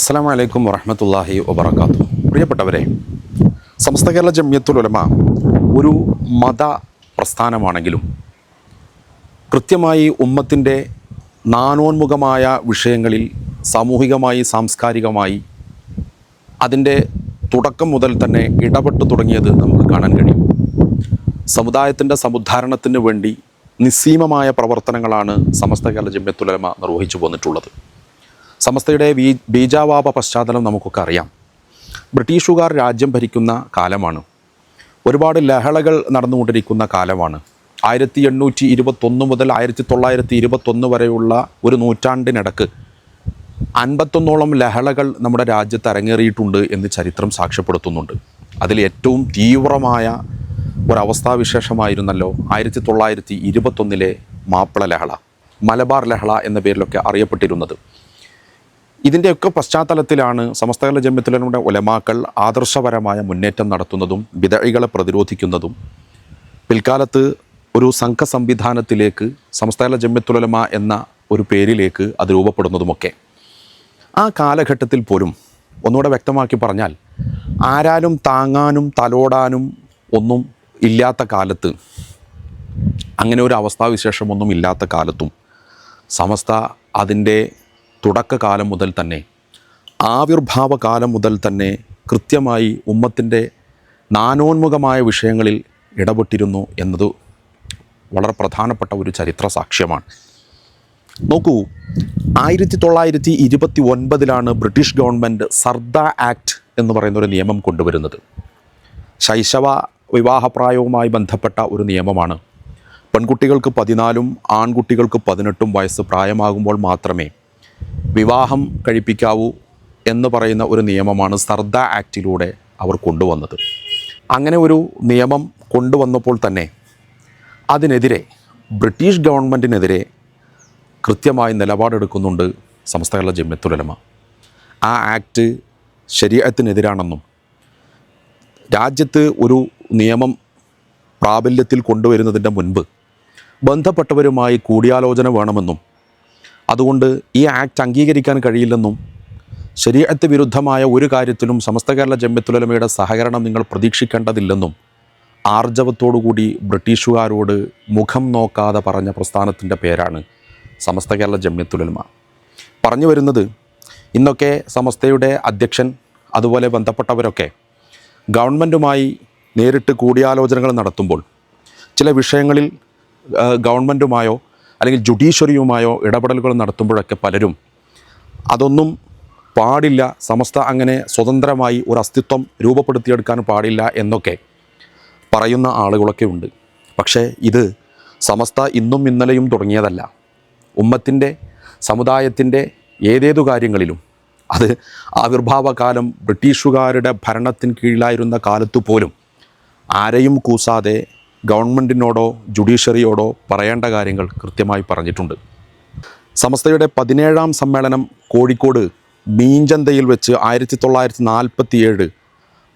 അസ്സാം വലൈക്കും വറഹമത്തല്ലാഹി വബർക്കാത്തു പ്രിയപ്പെട്ടവരെ സമസ്ത കേരള ജമ്യത്തുൽ ഉലമ ഒരു മത പ്രസ്ഥാനമാണെങ്കിലും കൃത്യമായി ഉമ്മത്തിന്റെ നാനോന്മുഖമായ വിഷയങ്ങളിൽ സാമൂഹികമായി സാംസ്കാരികമായി അതിന്റെ തുടക്കം മുതൽ തന്നെ ഇടപെട്ടു തുടങ്ങിയത് നമുക്ക് കാണാൻ കഴിയും. സമുദായത്തിന്റെ സമുദ്ധാരണത്തിന് വേണ്ടി നിസ്സീമമായ പ്രവർത്തനങ്ങളാണ് സമസ്ത കേരള ജമ്യത്തുലമ നിർവഹിച്ചു പോന്നിട്ടുള്ളത് സമസ്തയുടെ ബീജാവാപ പശ്ചാത്തലം നമുക്കൊക്കെ അറിയാം. ബ്രിട്ടീഷുകാർ രാജ്യം ഭരിക്കുന്ന കാലമാണ്. ഒരുപാട് ലഹളകൾ നടന്നുകൊണ്ടിരിക്കുന്ന കാലമാണ്. ആയിരത്തി എണ്ണൂറ്റി ഇരുപത്തൊന്ന് മുതൽ ആയിരത്തി തൊള്ളായിരത്തി ഇരുപത്തൊന്ന് വരെയുള്ള ഒരു നൂറ്റാണ്ടിനിടക്ക് അൻപത്തൊന്നോളം ലഹളകൾ നമ്മുടെ രാജ്യത്ത് അരങ്ങേറിയിട്ടുണ്ട് എന്ന് ചരിത്രം സാക്ഷ്യപ്പെടുത്തുന്നുണ്ട്. അതിൽ ഏറ്റവും തീവ്രമായ ഒരവസ്ഥാവിശേഷമായിരുന്നല്ലോ ആയിരത്തി തൊള്ളായിരത്തി ഇരുപത്തൊന്നിലെ മാപ്പിള ലഹള മലബാർ ലഹള എന്ന പേരിലൊക്കെ അറിയപ്പെട്ടിരുന്നത്. ഇതിന്റെയൊക്കെ പശ്ചാത്തലത്തിലാണ് സമസ്തകല ജമ്യത്തുലയുടെ ഉലമാക്കൾ ആദർശപരമായ മുന്നേറ്റം നടത്തുന്നതും വിതഴികളെ പ്രതിരോധിക്കുന്നതും. പിൽക്കാലത്ത് ഒരു സംഘ സംവിധാനത്തിലേക്ക് സംസ്ഥാന ജമ്യത്തുലമ എന്ന ഒരു പേരിലേക്ക് അത് രൂപപ്പെടുന്നതുമൊക്കെ. ആ കാലഘട്ടത്തിൽ പോലും ഒന്നുകൂടെ വ്യക്തമാക്കി പറഞ്ഞാൽ ആരാലും താങ്ങാനും തലോടാനും ഒന്നും ഇല്ലാത്ത കാലത്ത് അങ്ങനെ ഒരു അവസ്ഥാവിശേഷമൊന്നും ഇല്ലാത്ത കാലത്തും സമസ്ത അതിന്റെ തുടക്കകാലം മുതൽ തന്നെ ആവിർഭാവ കാലം മുതൽ തന്നെ കൃത്യമായി ഉമ്മത്തിന്റെ നാനോന്മുഖമായ വിഷയങ്ങളിൽ ഇടപെട്ടിരുന്നു എന്നത് വളരെ പ്രധാനപ്പെട്ട ഒരു ചരിത്ര സാക്ഷ്യമാണ്. നോക്കൂ ആയിരത്തി തൊള്ളായിരത്തി ഇരുപത്തി ഒൻപതിലാണ് ബ്രിട്ടീഷ് ഗവൺമെന്റ് സർദ ആക്ട് എന്ന് പറയുന്ന ഒരു നിയമം കൊണ്ടുവരുന്നത്. ശൈശവ വിവാഹപ്രായവുമായി ബന്ധപ്പെട്ട ഒരു നിയമമാണ്. പെൺകുട്ടികൾക്ക് പതിനാലും ആൺകുട്ടികൾക്ക് പതിനെട്ടും വയസ്സ് പ്രായമാകുമ്പോൾ മാത്രമേ വിവാഹം കഴിപ്പിക്കാവൂ എന്ന് പറയുന്ന ഒരു നിയമമാണ് സർദ ആക്റ്റിലൂടെ അവർ കൊണ്ടുവന്നത്. അങ്ങനെ ഒരു നിയമം കൊണ്ടുവന്നപ്പോൾ തന്നെ അതിനെതിരെ ബ്രിട്ടീഷ് ഗവൺമെന്റിനെതിരെ കൃത്യമായി നിലപാടെടുക്കുന്നുണ്ട് കേരള ജമ്യത്തുലമ ആ ആക്ട് ശരീരത്തിനെതിരാണെന്നും രാജ്യത്ത് ഒരു നിയമം പ്രാബല്യത്തിൽ കൊണ്ടുവരുന്നതിന്റെ മുൻപ് ബന്ധപ്പെട്ടവരുമായി കൂടിയാലോചന വേണമെന്നും അതുകൊണ്ട് ഈ ആക്ട് അംഗീകരിക്കാൻ കഴിയില്ലെന്നും ശരീരത്ത് വിരുദ്ധമായ ഒരു കാര്യത്തിലും സമസ്ത കേരള ജമ്യത്തുലമയുടെ സഹകരണം നിങ്ങൾ പ്രതീക്ഷിക്കേണ്ടതില്ലെന്നും ആർജവത്തോടുകൂടി ബ്രിട്ടീഷുകാരോട് മുഖം നോക്കാതെ പറഞ്ഞ പ്രസ്ഥാനത്തിന്റെ പേരാണ് സമസ്ത കേരള ജമ്യത്തുലമ. പറഞ്ഞു വരുന്നത് ഇന്നൊക്കെ സമസ്തയുടെ അധ്യക്ഷൻ അതുപോലെ ബന്ധപ്പെട്ടവരൊക്കെ ഗവൺമെന്റുമായി നേരിട്ട് കൂടിയാലോചനകൾ നടത്തുമ്പോൾ ചില വിഷയങ്ങളിൽ ഗവൺമെന്റുമായോ അല്ലെങ്കിൽ ജുഡീഷ്യറിയുമായോ ഇടപെടലുകൾ നടത്തുമ്പോഴൊക്കെ പലരും അതൊന്നും പാടില്ല സമസ്ത അങ്ങനെ സ്വതന്ത്രമായി ഒരു അസ്തിത്വം രൂപപ്പെടുത്തിയെടുക്കാൻ പാടില്ല എന്നൊക്കെ പറയുന്ന ആളുകളൊക്കെ ഉണ്ട്. പക്ഷേ ഇത് സമസ്ത ഇന്നും ഇന്നലെയും തുടങ്ങിയതല്ല. ഉമ്മത്തിന്റെ സമുദായത്തിന്റെ ഏതേതു കാര്യങ്ങളിലും അത് ആവിർഭാവകാലം ബ്രിട്ടീഷുകാരുടെ ഭരണത്തിന് കീഴിലായിരുന്ന കാലത്തു പോലും ആരെയും കൂസാതെ ഗവൺമെന്റിനോടോ ജുഡീഷ്യറിയോടോ പറയേണ്ട കാര്യങ്ങൾ കൃത്യമായി പറഞ്ഞിട്ടുണ്ട്. സമസ്തയുടെ പതിനേഴാം സമ്മേളനം കോഴിക്കോട് മീഞ്ചന്തയിൽ വെച്ച് ആയിരത്തി തൊള്ളായിരത്തി നാൽപ്പത്തിയേഴ്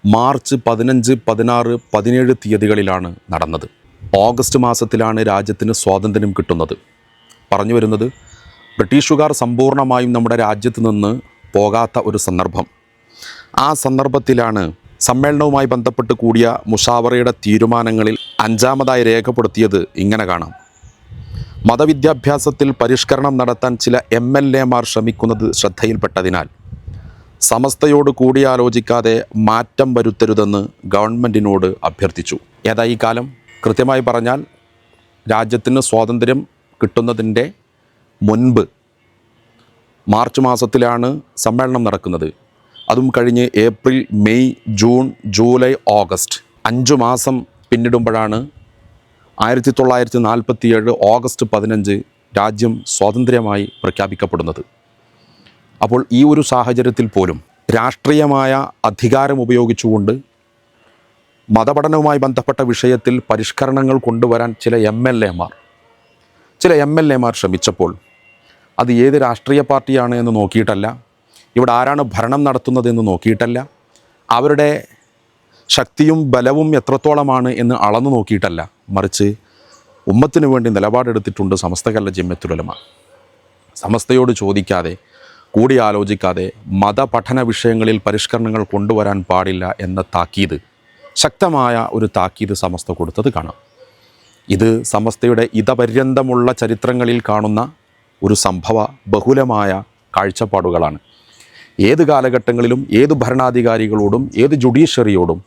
മാർച്ച് പതിനഞ്ച് പതിനാറ് പതിനേഴ് തീയതികളിലാണ് നടന്നത്. ഓഗസ്റ്റ് മാസത്തിലാണ് രാജ്യത്തിന് സ്വാതന്ത്ര്യം കിട്ടുന്നത്. പറഞ്ഞു വരുന്നത് ബ്രിട്ടീഷുകാർ സമ്പൂർണമായും നമ്മുടെ രാജ്യത്ത് നിന്ന് പോകാത്ത ഒരു സന്ദർഭം. ആ സന്ദർഭത്തിലാണ് സമ്മേളനവുമായി ബന്ധപ്പെട്ട് കൂടിയ മുഷാവറയുടെ തീരുമാനങ്ങളിൽ അഞ്ചാമതായി രേഖപ്പെടുത്തിയത് ഇങ്ങനെ കാണാം. മതവിദ്യാഭ്യാസത്തിൽ പരിഷ്കരണം നടത്താൻ ചില എം എൽ എമാർ ശ്രമിക്കുന്നത് ശ്രദ്ധയിൽപ്പെട്ടതിനാൽ സമസ്തയോട് കൂടിയാലോചിക്കാതെ മാറ്റം വരുത്തരുതെന്ന് ഗവൺമെന്റിനോട് അഭ്യർത്ഥിച്ചു. ഏതാ ഈ കാലം? കൃത്യമായി പറഞ്ഞാൽ രാജ്യത്തിന് സ്വാതന്ത്ര്യം കിട്ടുന്നതിന്റെ മുൻപ് മാർച്ച് മാസത്തിലാണ് സമ്മേളനം നടക്കുന്നത്. അതും കഴിഞ്ഞ് April May June July August. അഞ്ചു മാസം പിന്നിടുമ്പോഴാണ് ആയിരത്തി തൊള്ളായിരത്തി നാൽപ്പത്തിയേഴ് ഓഗസ്റ്റ് പതിനഞ്ച് രാജ്യം സ്വാതന്ത്ര്യമായി പ്രഖ്യാപിക്കപ്പെടുന്നത്. അപ്പോൾ ഈ ഒരു സാഹചര്യത്തിൽ പോലും രാഷ്ട്രീയമായ അധികാരം ഉപയോഗിച്ചുകൊണ്ട് മതപഠനവുമായി ബന്ധപ്പെട്ട വിഷയത്തിൽ പരിഷ്കരണങ്ങൾ കൊണ്ടുവരാൻ ചില എം എൽ എമാർ ചില എം എൽ എമാർ ശ്രമിച്ചപ്പോൾ അത് ഏത് രാഷ്ട്രീയ പാർട്ടിയാണ് എന്ന് നോക്കിയിട്ടല്ല ഇവിടെ ആരാണ് ഭരണം നടത്തുന്നതെന്ന് നോക്കിയിട്ടല്ല. അവരുടെ ശക്തിയും ബലവും എത്രത്തോളമാണ് എന്ന് അളന്നു നോക്കിയിട്ടല്ല. മറിച്ച് ഉമ്മത്തിന് വേണ്ടി നിലപാടെടുത്തിട്ടുണ്ട് സമസ്ത കല്ല ജമ്യത്തുലമ സമസ്തയോട് ചോദിക്കാതെ കൂടി ആലോചിക്കാതെ മതപഠന വിഷയങ്ങളിൽ പരിഷ്കരണങ്ങൾ കൊണ്ടുവരാൻ പാടില്ല എന്ന താക്കീത് ശക്തമായ ഒരു താക്കീത് സമസ്ത കൊടുത്തത് കാണാം. ഇത് സമസ്തയുടെ ഇതപര്യന്തമുള്ള ചരിത്രങ്ങളിൽ കാണുന്ന ഒരു സംഭവ ബഹുലമായ കാഴ്ചപ്പാടുകളാണ്. ഏത് കാലഘട്ടങ്ങളിലും ഏത് ഭരണാധികാരികളോടും ഏത് ജുഡീഷ്യറിയോടും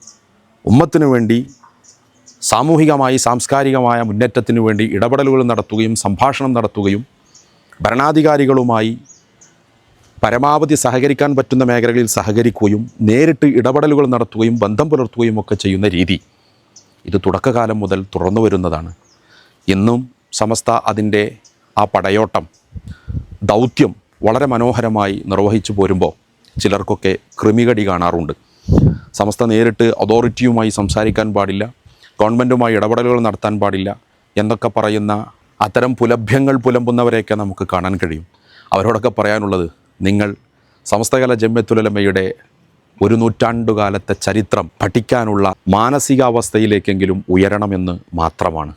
ഉമ്മത്തിനു വേണ്ടി സാമൂഹികമായി സാംസ്കാരികമായ മുന്നേറ്റത്തിനു വേണ്ടി ഇടപെടലുകൾ നടത്തുകയും സംഭാഷണം നടത്തുകയും ഭരണാധികാരികളുമായി പരമാവധി സഹകരിക്കാൻ പറ്റുന്ന മേഖലകളിൽ സഹകരിക്കുകയും നേരിട്ട് ഇടപെടലുകൾ നടത്തുകയും ബന്ധം പുലർത്തുകയും ഒക്കെ ചെയ്യുന്ന രീതി ഇത് തുടക്കകാലം മുതൽ തുറന്നു വരുന്നതാണ്. ഇന്നും സമസ്ത അതിന്റെ ആ പടയോട്ടം ദൗത്യം വളരെ മനോഹരമായി നിർവഹിച്ചു പോരുമ്പോൾ ചിലർക്കൊക്കെ കൃമികടി കാണാറുണ്ട്. സമസ്ത നേരിട്ട് അതോറിറ്റിയുമായി സംസാരിക്കാൻ പാടില്ല ഗവൺമെന്റുമായി ഇടപെടലുകൾ നടത്താൻ പാടില്ല എന്നൊക്കെ പറയുന്ന അത്തരം പുലഭ്യങ്ങൾ പുലമ്പുന്നവരെയൊക്കെ നമുക്ക് കാണാൻ കഴിയും. അവരോടൊക്കെ പറയാനുള്ളത് നിങ്ങൾ സമസ്തകല ജമ്യത്തുലമയുടെ ഒരു നൂറ്റാണ്ടുകാലത്തെ ചരിത്രം പഠിക്കാനുള്ള മാനസികാവസ്ഥയിലേക്കെങ്കിലും ഉയരണമെന്ന് മാത്രമാണ്.